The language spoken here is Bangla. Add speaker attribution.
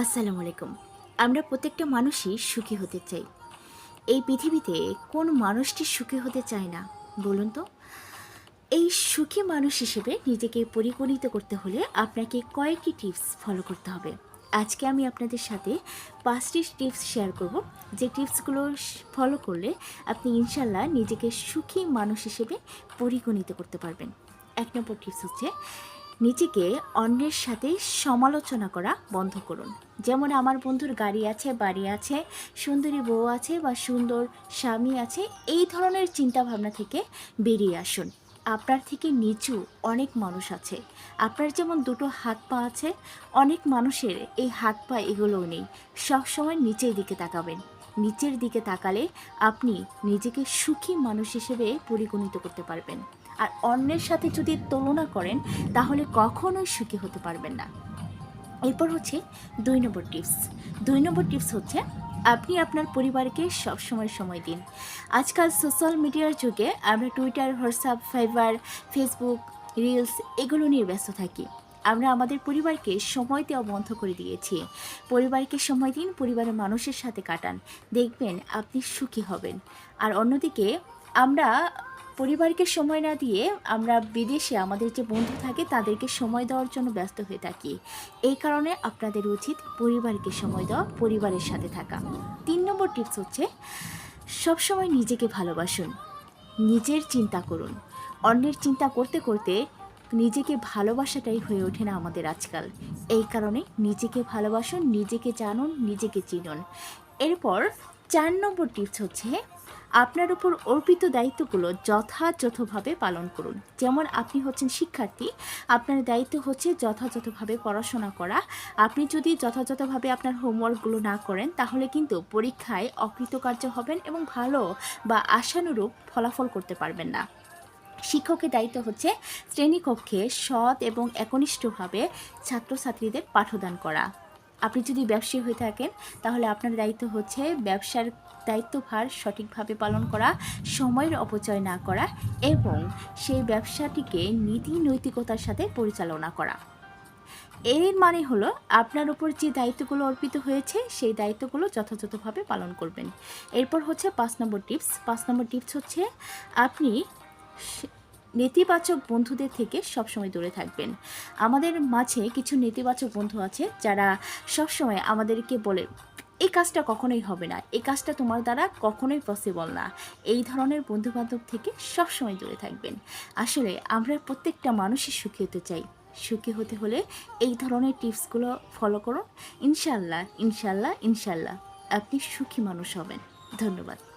Speaker 1: আসসালামু আলাইকুম। আমরা প্রত্যেকটা মানুষই সুখী হতে চাই। এই পৃথিবীতে কোন মানুষটি সুখী হতে চায় না, বলুন তো? এই সুখী মানুষ হিসেবে নিজেকে পরিগণিত করতে হলে আপনাকে কয়েকটি টিপস ফলো করতে হবে। আজকে আমি আপনাদের সাথে পাঁচটি টিপস শেয়ার করব। যে টিপসগুলো ফলো করলে আপনি ইনশাল্লাহ নিজেকে সুখী মানুষ হিসেবে পরিগণিত করতে পারবেন। এক নম্বর টিপস হচ্ছে নিজেকে অন্যের সাথে সমালোচনা করা বন্ধ করুন। যেমন আমার বন্ধুর গাড়ি আছে, বাড়ি আছে, সুন্দরী বউ আছে বা সুন্দর স্বামী আছে, এই ধরনের চিন্তা ভাবনা থেকে বেরিয়ে আসুন। আপনার থেকে নিচু অনেক মানুষ আছে। আপনার যেমন দুটো হাত পা আছে, অনেক মানুষের এই হাত পা এগুলোও নেই। সবসময় নিচের দিকে তাকাবেন। নিচের দিকে তাকালে আপনি নিজেকে সুখী মানুষ হিসেবে পরিগণিত করতে পারবেন। আর অন্যের সাথে যদি তুলনা করেন, তাহলে কখনোই সুখী হতে পারবেন না। এরপর হচ্ছে দুই নম্বর টিপস। দুই নম্বর টিপস হচ্ছে, আপনি আপনার পরিবারকে সবসময় সময় দিন। আজকাল সোশ্যাল মিডিয়ার যুগে আমরা Twitter, WhatsApp, Viber, Facebook, reels এগুলো নিয়ে ব্যস্ত থাকি। আমরা আমাদের পরিবারকে সময় দেওয়া বন্ধ করে দিয়েছি। পরিবারকে সময় দিন, পরিবারের মানুষের সাথে কাটান। দেখবেন আপনি সুখী হবেন। আর অন্যদিকে আমরা পরিবারকে সময় না দিয়ে আমরা বিদেশে আমাদের যে বন্ধু থাকে তাদেরকে সময় দেওয়ার জন্য ব্যস্ত হয়ে থাকি। এই কারণে আপনাদের উচিত পরিবারকে সময় দেওয়া, পরিবারের সাথে থাকা। তিন নম্বর টিপস হচ্ছে, সবসময় নিজেকে ভালোবাসুন। নিজের চিন্তা করুন। অন্যের চিন্তা করতে করতে নিজেকে ভালোবাসাটাই হয়ে ওঠে না আমাদের আজকাল। এই কারণে নিজেকে ভালোবাসুন, নিজেকে জানুন, নিজেকে চিনুন। এরপর চার নম্বর টিপস হচ্ছে আপনার উপর অর্পিত দায়িত্বগুলো যথাযথভাবে পালন করুন। যেমন আপনি হচ্ছেন শিক্ষার্থী, আপনার দায়িত্ব হচ্ছে যথাযথভাবে পড়াশোনা করা। আপনি যদি যথাযথভাবে আপনার হোমওয়ার্কগুলো না করেন, তাহলে কিন্তু পরীক্ষায় অকৃতকার্য হবেন এবং ভালো বা আশানুরূপ ফলাফল করতে পারবেন না। শিক্ষকের দায়িত্ব হচ্ছে শ্রেণীকক্ষে সৎ এবং একনিষ্ঠভাবে ছাত্রছাত্রীদের পাঠদান করা। আপনি যদি ব্যবসায়ী হয়ে থাকেন, তাহলে আপনার দায়িত্ব হচ্ছে ব্যবসার দায়িত্বভার সঠিকভাবে পালন করা, সময়ের অপচয় না করা এবং সেই ব্যবসাটিকে নীতি নৈতিকতার সাথে পরিচালনা করা। এর মানে হলো আপনার উপর যে দায়িত্বগুলো অর্পিত হয়েছে, সেই দায়িত্বগুলো যথাযথভাবে পালন করবেন। এরপর হচ্ছে পাঁচ নম্বর টিপস। পাঁচ নম্বর টিপস হচ্ছে আপনি নেতিবাচক বন্ধুদের থেকে সবসময় দূরে থাকবেন। আমাদের মাঝে কিছু নেতিবাচক বন্ধু আছে যারা সবসময় আমাদেরকে বলে, এই কাজটা কখনোই হবে না, এই কাজটা তোমার দ্বারা কখনোই পসিবল না। এই ধরনের বন্ধুবান্ধব থেকে সবসময় দূরে থাকবেন। আসলে আমরা প্রত্যেকটা মানুষই সুখী হতে চাই। সুখী হতে হলে এই ধরনের টিপসগুলো ফলো করুন। ইনশাল্লাহ ইনশাল্লাহ ইনশাল্লাহ আপনি সুখী মানুষ হবেন। ধন্যবাদ।